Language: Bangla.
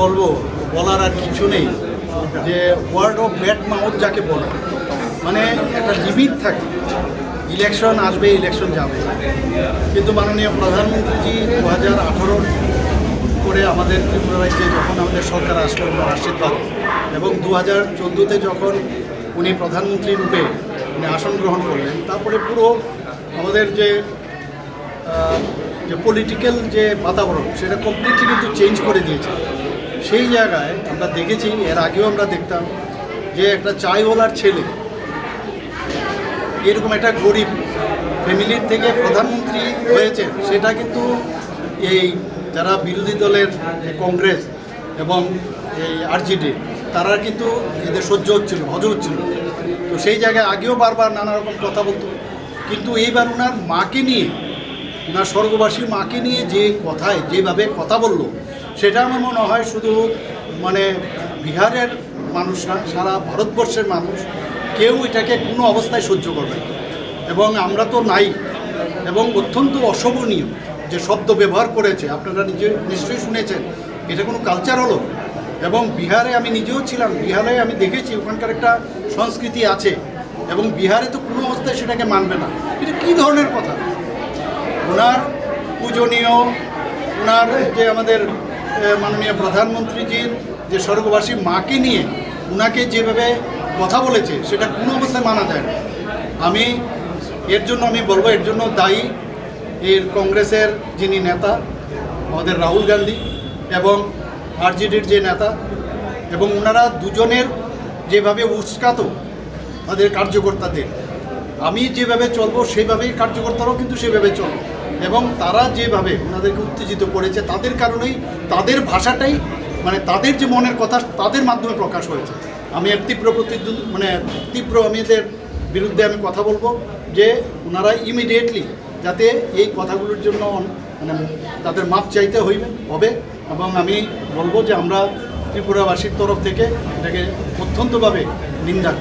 বলব, বলার আর কিছু নেই, যে ওয়ার্ড অফ ব্যাড মাউথ যাকে বলে। মানে একটা লিমিট থাকে। ইলেকশন আসবে ইলেকশন যাবে। কিন্তু মাননীয় প্রধানমন্ত্রীজি দু হাজার আঠারো করে আমাদের ত্রিপুরা রাজ্যে যখন আমাদের সরকার আসলো ওনার আশীর্বাদ এবং দু হাজার চোদ্দোতে যখন উনি প্রধানমন্ত্রী রূপে উনি আসন গ্রহণ করলেন, তারপরে পুরো আমাদের যে যে পলিটিক্যাল যে বাতাবরণ, সেটা কমপ্লিটলি কিন্তু চেঞ্জ করে দিয়েছে। সেই জায়গায় আমরা দেখেছি, এর আগেও আমরা দেখতাম যে একটা চাইওয়ালার ছেলে, এরকম একটা গরিব ফ্যামিলির থেকে প্রধানমন্ত্রী হয়েছে, সেটা কিন্তু এই যারা বিরোধী দলের কংগ্রেস এবং এই আরজেডি, তারা কিন্তু এদের সহ্য হচ্ছিল হজ হচ্ছিল তো সেই জায়গায় আগেও বারবার নানা রকম কথা বলতো। কিন্তু এইবার ওনার মাকে নিয়ে ওনার স্বর্গবাসী মাকে নিয়ে যে কথায়, যেভাবে কথা বলল সেটা আমার মনে হয় শুধু মানে বিহারের মানুষ না, সারা ভারতবর্ষের মানুষ কেউ এটাকে কোনো অবস্থায় সহ্য করবে এবং আমরা তো নাই, এবং অত্যন্ত অশোভনীয় যে শব্দ ব্যবহার করেছে, আপনারা নিজে নিশ্চয়ই শুনেছেন, এটা কোনো কালচার হলো? এবং বিহারে আমি নিজেও ছিলাম, বিহারে আমি দেখেছি, ওখানকার একটা সংস্কৃতি আছে, এবং বিহারে তো কোনো অবস্থায় সেটাকে মানবে না। এটা কী ধরনের কথা? ওনার পূজনীয়, ওনার যে আমাদের মাননীয় প্রধানমন্ত্রীজির যে স্বর্গবাসী মাকে নিয়ে ওনাকে যেভাবে কথা বলেছে, সেটা কোনো অবস্থায় মানা যায় না। আমি এর জন্য আমি বলব, এর জন্য দায়ী এর কংগ্রেসের যিনি নেতা, আমাদের রাহুল গান্ধী এবং আরজেডির যে নেতা এবং ওনারা দুজনের যেভাবে উস্কাত তাদের কার্যকর্তাদের, আমি যেভাবে চলবো সেভাবেই কার্যকর্তারাও কিন্তু সেভাবে চলবে। এবং তারা যেভাবে ওনাদেরকে উত্তেজিত করেছে, তাদের কারণেই তাদের ভাষাটাই মানে তাদের যে মনের কথা, তাদের মাধ্যমে প্রকাশ হয়েছে আমি এর তীব্র প্রতিদ্বন্দ্ব মানে তীব্র আমি এদের বিরুদ্ধে আমি কথা বলব যে ওনারা ইমিডিয়েটলি যাতে এই কথাগুলোর জন্য মানে তাদের মাপ চাইতে হইবে, হবে এবং আমি বলব যে আমরা ত্রিপুরাবাসীর তরফ থেকে এটাকে অত্যন্তভাবে নিন্দা।